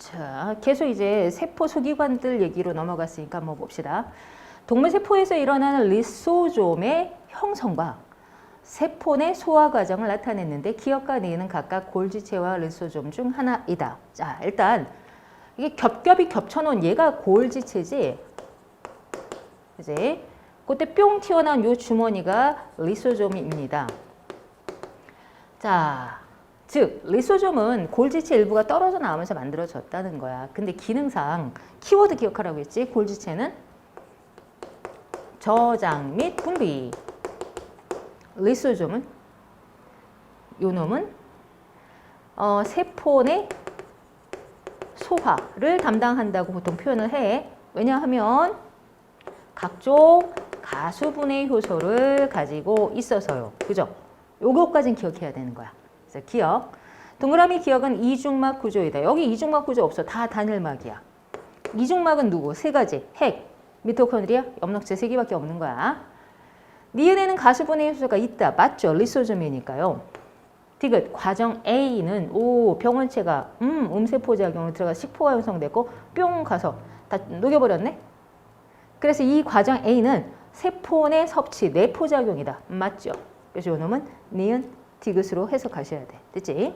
자, 계속 이제 세포 소기관들 얘기로 넘어갔으니까 한번 봅시다. 동물 세포에서 일어나는 리소좀의 형성과 세포 내 소화 과정을 나타냈는데 기억과 니은 각각 골지체와 리소좀 중 하나이다. 자, 일단 이게 겹겹이 겹쳐놓은 얘가 골지체지. 그지? 그때 뿅 튀어나온 요 주머니가 리소좀입니다. 자, 즉 리소좀은 골지체 일부가 떨어져 나오면서 만들어졌다는 거야. 근데 기능상 키워드 기억하라고 했지. 골지체는 저장 및 분비. 리소좀은 요 놈은 어, 세포 내 소화를 담당한다고 보통 표현을 해. 왜냐하면 각종 가수분해 효소를 가지고 있어서요. 그죠? 요거까지는 기억해야 되는 거야. 기억. 동그라미 기억은 이중막 구조이다. 여기 이중막 구조 없어. 다 단일막이야. 이중막은 누구? 세 가지. 핵, 미토콘드리아, 엽록체 세 개밖에 없는 거야. 니은에는 가수분해 효소가 있다. 맞죠? 리소즘이니까요. 디귿 과정 A는 오 병원체가 음 음세포 작용을 들어가 식포가 형성됐고 뿅 가서 다 녹여버렸네. 그래서 이 과정 A는 세포 내 섭취 내포 작용이다. 맞죠? 그래서 요 놈은 니은 디귿으로 해석하셔야 돼. 됐지?